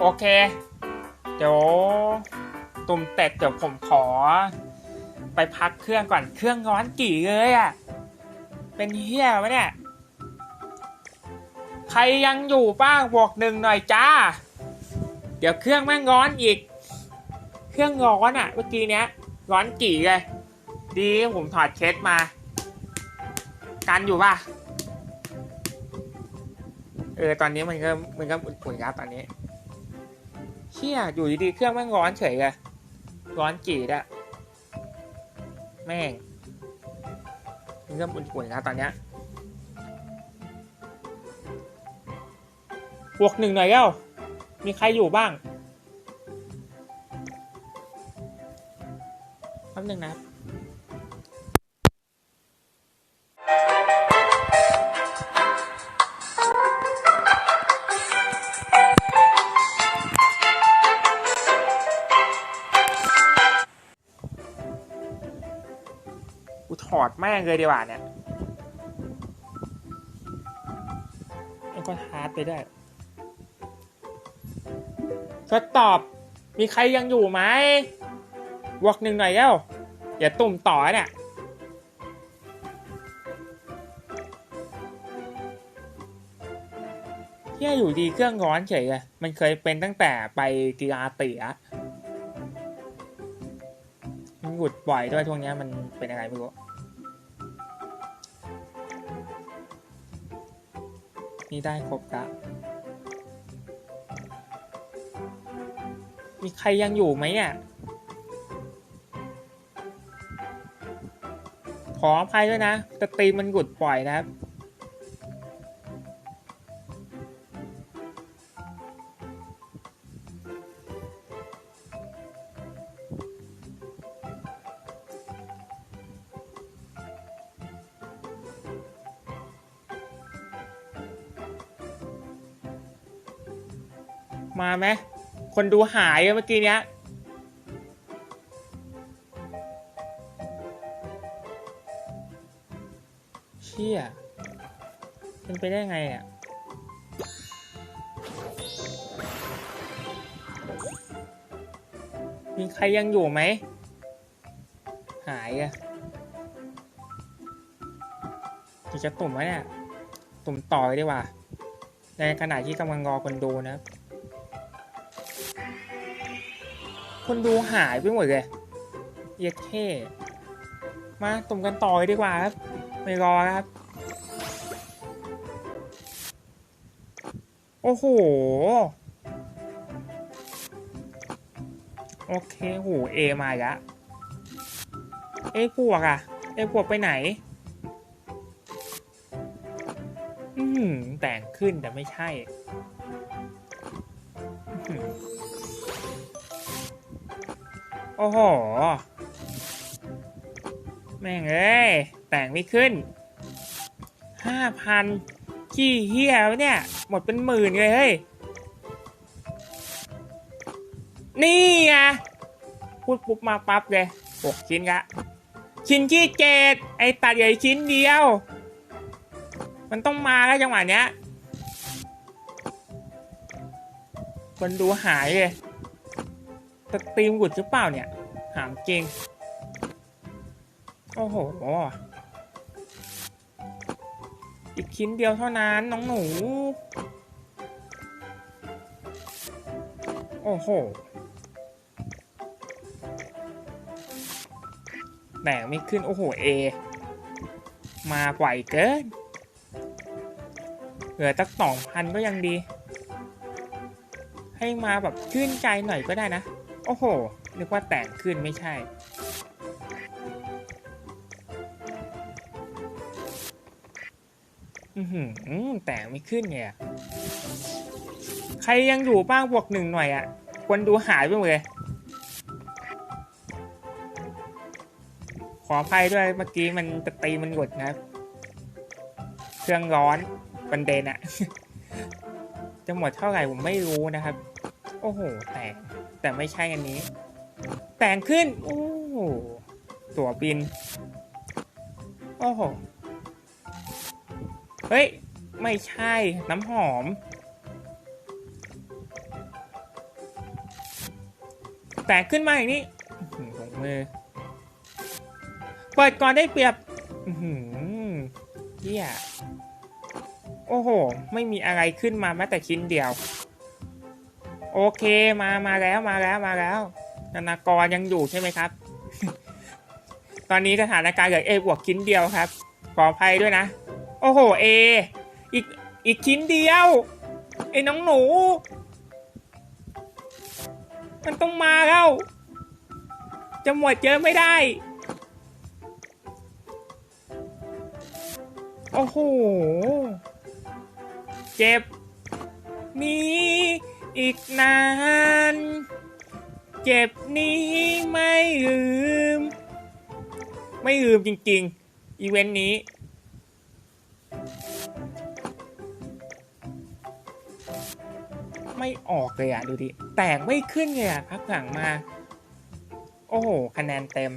โอเค เดี๋ยวตุ่มเต็ดเดี๋ยวผมขอ ไปพักเครื่องก่อนเครื่องร้อนกี่เลยอะ่ะ เป็นเฮียวะเนี่ย ใครยังอยู่บ้างบวกหนึ่งหน่อยจ้า เดี๋ยวเครื่องแม่งร้อนอีก เครื่องร้อนอะ่ะ เมื่อกี้เนี้ย ร้อนกี่เลย ดีผมถอดเคสมา กันอยู่ป่ะ เออตอนนี้มันก็มันก็อุ่นๆครับตอนนี้ เชี่ยอยู่ดีๆเครื่องแม่งร้อนเฉยอะร้อนจีดอะแม่งเริ่มอุ่นๆนะตอนเนี้ยบวกหนึ่งหน่อยเล้ว มีใครอยู่บ้างแป๊บหนึงนะ ถอดแม่งเลยดีกว่าเนี่ยแล้วก็ฮาร์ดไปได้วยทดตอบ มีใครยังอยู่ไหมวกหนึ่งหน่อยแล้วอย่าตุ่มต่อเนี่ยเที่ยอยู่ดีเครื่องร้อนเฉยเลยมันเคยเป็นตั้งแต่ไปกีฬาเตีอะมันหยุดบ่อยด้วยช่วงเนี้ยมันเป็นอะไรไม่รู้ นี่ได้ครบละมีใครยังอยู่ไหมอะ ขออภัยด้วยนะสตรีมมันหยุดปล่อยนะครับ มาไหมคนดูหายเมื่อกี้เนี้ยเชี่ยเป็นไปได้ไงอะมีใครยังอยู่ไหม หายอะจะจะตุ่มไหมเนี่ย ตุ่มต่อเลยดีกว่า ในขณะที่กำลังรอคนดูนะ คนดูหายไปหมดเลยเย็ดเท่มาตุ่มกันต่อยดีกว่าครับ ไม่รอครับ โอ้โห โอเคโหเอมาล้วเอ้พวกอะเอ้พวกไปไหน อืมแต่งขึ้นแต่ไม่ใช่ โอ้โห แม่งเอ้ย แต่งไม่ขึ้นห้าพันขี้เฮียวเนี่ย หมดเป็นหมื่นเลยเฮ้ย นี่ไงพูดปุ๊บมาปั๊บเลยหกชิ้นละชิ้นที่เจ็ดไอตัดใหญ่ชิ้นเดียว มันต้องมาแล้วจังหวะเนี้ยคนดูหายเลย สตรีมหุดหรือเปล่าเนี่ยถามจริงโอ้โหอีกชิ้นเดียวเท่านั้น น้องหนู โอ้โหแบ่งไม่ขึ้น โอ้โห เอ มาไหวเกิน เหลือตักสองพันก็ยังดี ให้มาแบบชื่นใจหน่อยก็ได้นะ โอ้โหนึกว่าแต่งขึ้นไม่ใช่ อือหือแต่งไม่ขึ้นไงใครยังอยู่บ้างบวกหนึ่งหน่อยอะ่ะควรดูหายไปหมดเลยขออภัยด้วยเมื่อกี้มันจะตีมันหยดนะครับเครื่องร้อนบันเดนอะจะหมดเท่าไหร่ผมไม่รู้นะครับ โอ้โห แต่ง แต่ไม่ใช่อันนี้ แต่งขึ้น โอ้โหตั๋วบิน โอ้โห เฮ้ย ไม่ใช่น้ำหอม แต่ขึ้นมาอย่างนี้ของมือ เปิดก่อนได้เปรียบอืเฮียโอ้โห ไม่มีอะไรขึ้นมาแม้แต่ชิ้นเดียว โอเคมามาแล้วมาแล้วมาแล้วธนากรยังอยู่ใช่ไหมครับ ตอนนี้สถานการณ์เหลือเอบวกชิ้นเดียวครับขออภัยด้วยนะ โอ้โหเออีกอีกชิ้นเดียวไอ้น้องหนู มันต้องมาแล้วจะหมดเจอไม่ได้ โอ้โห เจ็บ นี้ อีกนาน เจ็บนี้ไม่ลืม ไม่ลืมจริง ๆ อีเวนต์นี้ ไม่ออกเลยอะ ดูดิ แตกไม่ขึ้นเลยอะพักหลังมา โอ้โห คะแนนเต็ม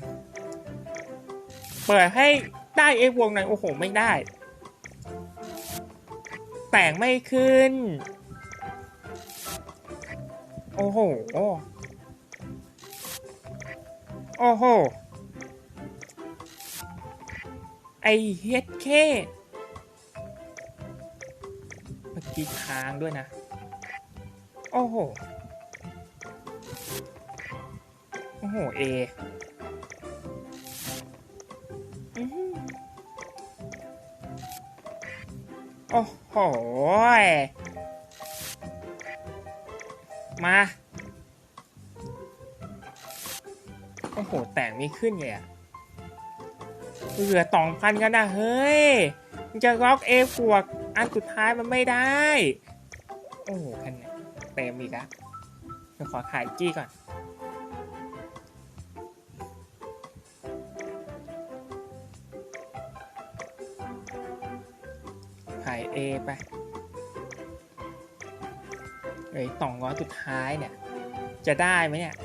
เปิดให้ได้เอฟวงหน่อย โอ้โห ไม่ได้ แต่งไม่ขึ้น อ้โห โอ้โห ไอเฮ็ดเคเมื่อกี้ค้างด้วยนะ โอ้โห โอ้โห เออือหือโอ้โห มา โอ้โห แต่งไม่ขึ้นเลยอะเหลือสองพันกันนะเฮ้ยมันจะล็อกเอฟวก อันสุดท้ายมันไม่ได้ โอ้โหคะแนนเต็มอีกแล้วเดี๋ยวขอขายจี้ก่อนขาย A ไป เอ้ยสองร้อยสุดท้ายเนี่ย จะได้ไหมเนี่ย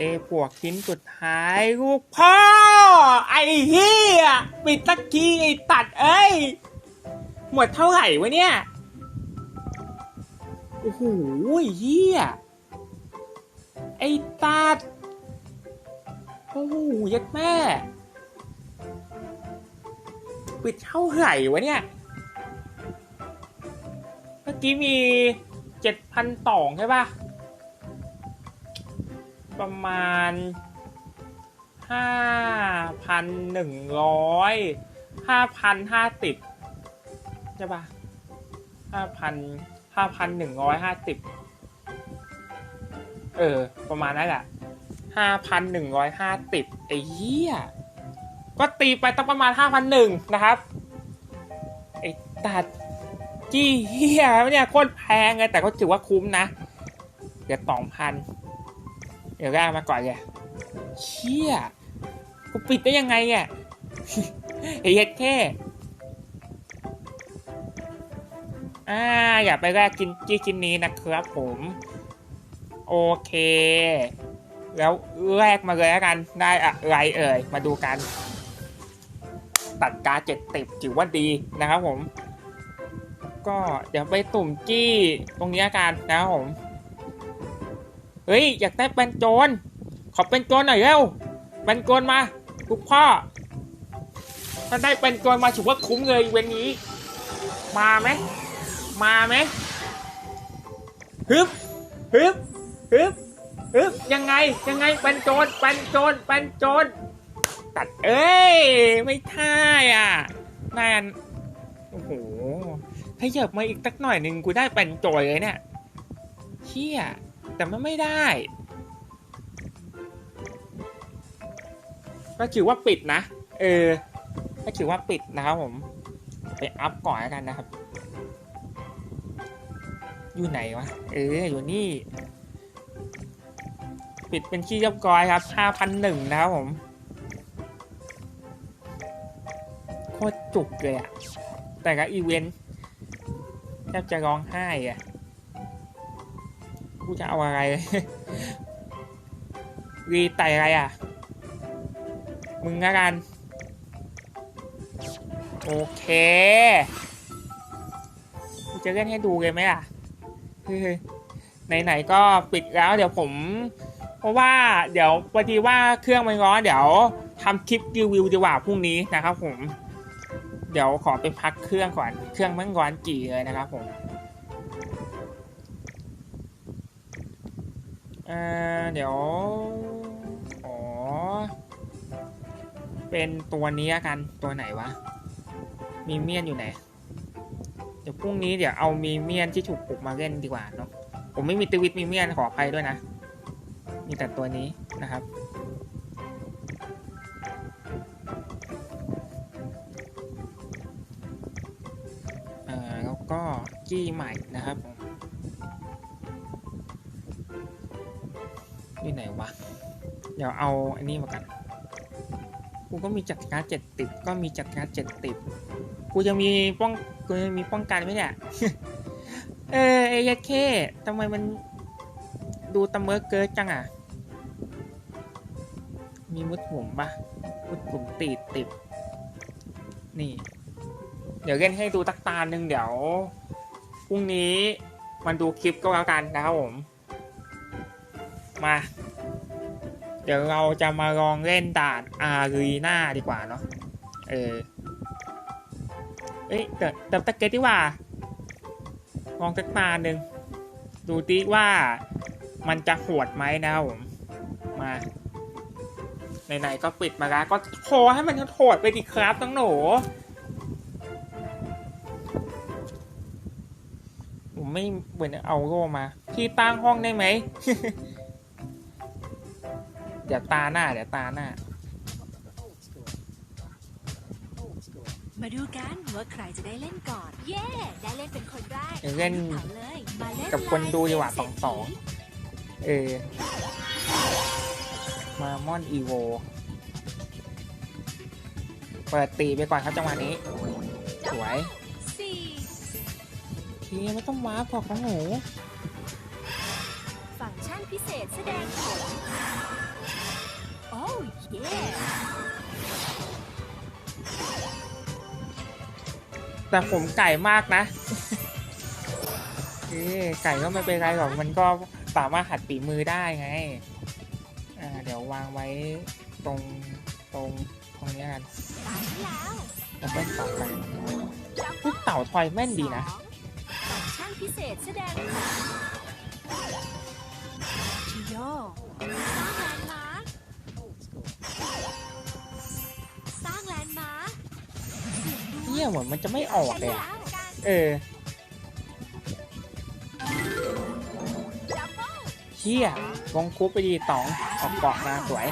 A บวกชิ้นสุดท้ายลูกพ่อ ไอ้เฮียปิดตะกี้ไอ้ตัดเอ้ย หมดเท่าไหร่วะเนี่ย โอ้โหเฮียไอ้ตัด โอ้โหยัดแม่ ปิดเท่าไหร่วะเนี่ย กี้มีเจ็ดพันตองใช่ปะประมาณห้าพันหนึ่งร้อยห้าพันห้าสิบใช่ปะห้าพันห้าพันหนึ่งร้อยห้าสิบเออ ประมาณนั้นแหละห้าพันหนึ่งร้อยห้าสิบไอ้เหี้ย ก็ตีไปตั้งประมาณห้าพันหนึ่งนะครับ ไอ้ตัด จี้เฮียเนี่ยโคตรแพงเลยแต่ก็ถือว่าคุ้มนะเดี๋ยวสองพันเดี๋ยวแรกมาก่อนเลยเชี่ยกูปิดได้ยังไงเนี่ยไอ้เฮ็ดแค่อ่าอย่าไปแรกกินจี้กินนี้นะครับผม โอเค แล้วแรกมาเลยแล้วกันได้อะไรเอ่ย มาดูกัน ตัดกาเจ็ดติบถือว่าดีนะครับผม ก็เดี๋ยวไปตุ่มจี้ตรงนี้กันนะครับผม เฮ้ย อยากได้เป็นโจร ขอเป็นโจรหน่อยเร็ว เป็นโจรมาทุกพ่อ ถ้าได้เป็นโจรมาถือว่าคุ้มเลยเวันนี้ มาไหม มาไหมฮึบฮึบฮึบฮึบยังไง ยังไง เป็นโจร เป็นโจร เป็นโจร ตัด เอ้ย ไม่ท่าอะนานโอ้โห ถ้าเหยียบมาอีกสักหน่อยหนึ่งกูได้เป็นโจยเลยเนี่ยเชี่ยแต่มันไม่ได้ ก็ถือว่าปิดนะ เออ ก็ถือว่าปิดนะครับผม ไปอัพก่อนแล้วกันนะครับ อยู่ไหนวะ เออ อยู่นี่ ปิดเป็นที่เรียบร้อยครับ5,001นะครับผมโคตรจุกเลยอะแต่ละอีเวนต์ แทบจะร้องไห้อะกูจะเอาอะไรรีไตอะไรอะมึงละกัน โอเคกูจะเล่นให้ดูเลยไหมล่ะไหนๆก็ปิดแล้วเดี๋ยวผม เพราะว่าเดี๋ยวพอดีว่าเครื่องมันร้อนเดี๋ยวทำคลิปรีวิวดีกว่าพรุ่งนี้นะครับผม เดี๋ยวขอไปพักเครื่องก่อน เครื่องมันร้อนจี่เลยนะครับผมเอ่อเดี๋ยวอ๋อเป็นตัวนี้กันตัวไหนวะ มีเมียนอยู่ไหน เดี๋ยวพรุ่งนี้เดี๋ยวเอามีเมียนที่ถูกปลุกมาเล่นดีกว่าเนาะผมไม่มีตวิตมีเมียนขออภัยด้วยนะ มีแต่ตัวนี้นะครับ กี้ใหม่นะครับผมอยู่ไหนวะ เดี๋ยวเอาอันนี้มากัน กูก็มีจัดการเจ็ดติด ก็มีจัดการเจ็ดติด กูจะมีป้อง กูจะมีป้องกันไหมเนี่ย เออไอ้ยัดเข้ทำไมมันดูตะเมิร์กเกิดจังอะ มีมุดผมปะมุดผมติดติด นี่ เดี๋ยวเล่นให้ดูตักตาหนึ่งเดี๋ยว พรุ่งนี้มันดูคลิปก็แล้วกันนะครับผม มา เดี๋ยวเราจะมาลองเล่นด่านอารีนาดีกว่าเนาะ เออ เอ้ยแต่แต่ตะเกียบที่ว่า ลองสักตาหนึ่ง ดูดิว่ามันจะโหดไหมนะครับผม มาไหนๆก็ปิดมาแล้วก็โชว์ให้มันโหดไปดิครับตั้งหนู ไม่เหมือนเอาโล่มา พี่ตั้งห้องได้ไหม เดี๋ยวตาหน้า เดี๋ยวตาหน้า มาดูกันว่าใครจะได้เล่นก่อน เย้ ได้เล่นเป็นคนแรกเดี๋ยวเล่นถามเลยมาเล่นกับคนดูดีกว่าลยสองสองเออ มามอนอีโว เปิดตีไปก่อนครับจังหวะนี้ สวย สี่โอ เคไม่ต้องว้าร์ปหรอกของหนูฟังก์ชันพิเศษแสดงผลโอ้เย้แต่ผมไก่มากนะเออไก่ก็ไม่เป็นไรหรอกมันก็สามารถหัดฝีมือได้ไง อ่า เดี๋ยววางไว้ตรงตรงตรงนี้กันตายแล้วแล้วก็ต่อไปลูกเต่าทอยแม่นดีนะสองฟังก์ชัน พิเศษแสดงชิโยสร้างแลนด์มาร์คสร้างแลนด์มาร์คเนี่ยเหมือนมันจะไม่ออกเลยอะเออเชี่ยลงคุปไปดีตองออกเกาะมาสวย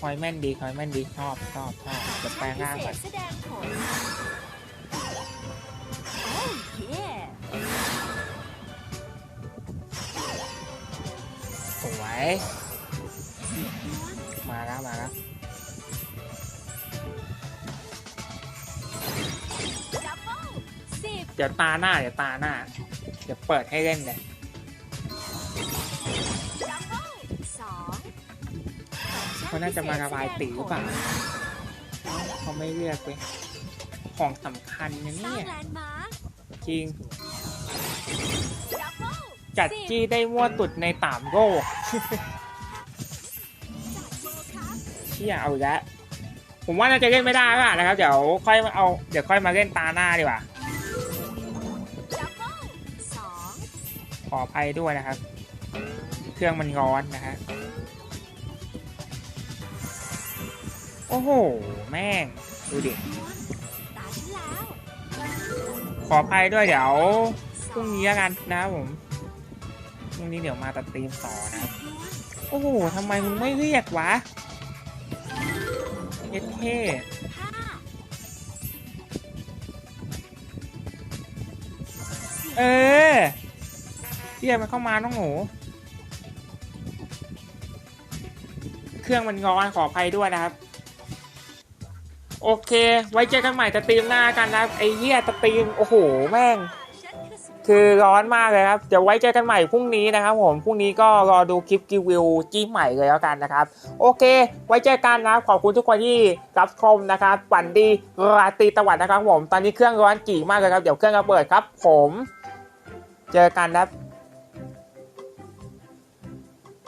คอยแม่นดีคอยแม่นดีชอบชอบชอบจะแปลงร่างก่อน สดงผลโอ้เย่สวย มาแล้วมาแล้วดับเบิ้ลสิบเดี๋ยวตาหน้า เดี๋ยวตาหน้า เดี๋ยวเปิดให้เล่นเลยดับเบิ้ลสองเขาน่าจะมาระบายตีหรือเปล่าเขาไม่เลือกเว้ยของสำคัญนะสร้าเนี่งยแลนด์มาร์ค จริงดับเบิ้ลจัดจี้ได้มั่วตุดในต่ามโลกจัดโบครับเชี่ยเอาอีกแล้วผมว่าน่าจะเล่นไม่ได้แล้วนะครับ เดี๋ยวค่อยมาเอาเดี๋ยวค่อยมาเล่นตาหน้าดีกว่าดับเบิ้ลสองขออภัยด้วยนะครับ เครื่องมันร้อนนะฮะโอ้โห แม่ง ดูดิ ขออภัยด้วยเดี๋ยวพรุ่งนี้แล้วกันนะผมพรุ่งนี้เดี๋ยวมาตัดตีมต่อนะ โอ้โหทำไมมึงไม่เรียกวะเย็ดเท่เออเรียกมันเข้ามาน้องหนูเครื่องมันร้อนขออภัยด้วยนะครับ โอเค ไว้เจอกันใหม่สตรีมหน้ากันนะไอ้เหี้ยสตรีมโอ้โหแม่ง คือร้อนมากเลยครับเดี๋ยวไว้เจอกันใหม่พรุ่งนี้นะครับผมพรุ่งนี้ก็รอดูคลิปรีวิวจี้ใหม่เลยแล้วกันนะครับ โอเค ไว้เจอกันนะขอบคุณทุกคนที่รับชมนะครับฝันดีราตรีตะวันนะครับผม ตอนนี้เครื่องร้อนจี่มากเลยครับเดี๋ยวเครื่องระเบิดครับ ผม เจอกันครับ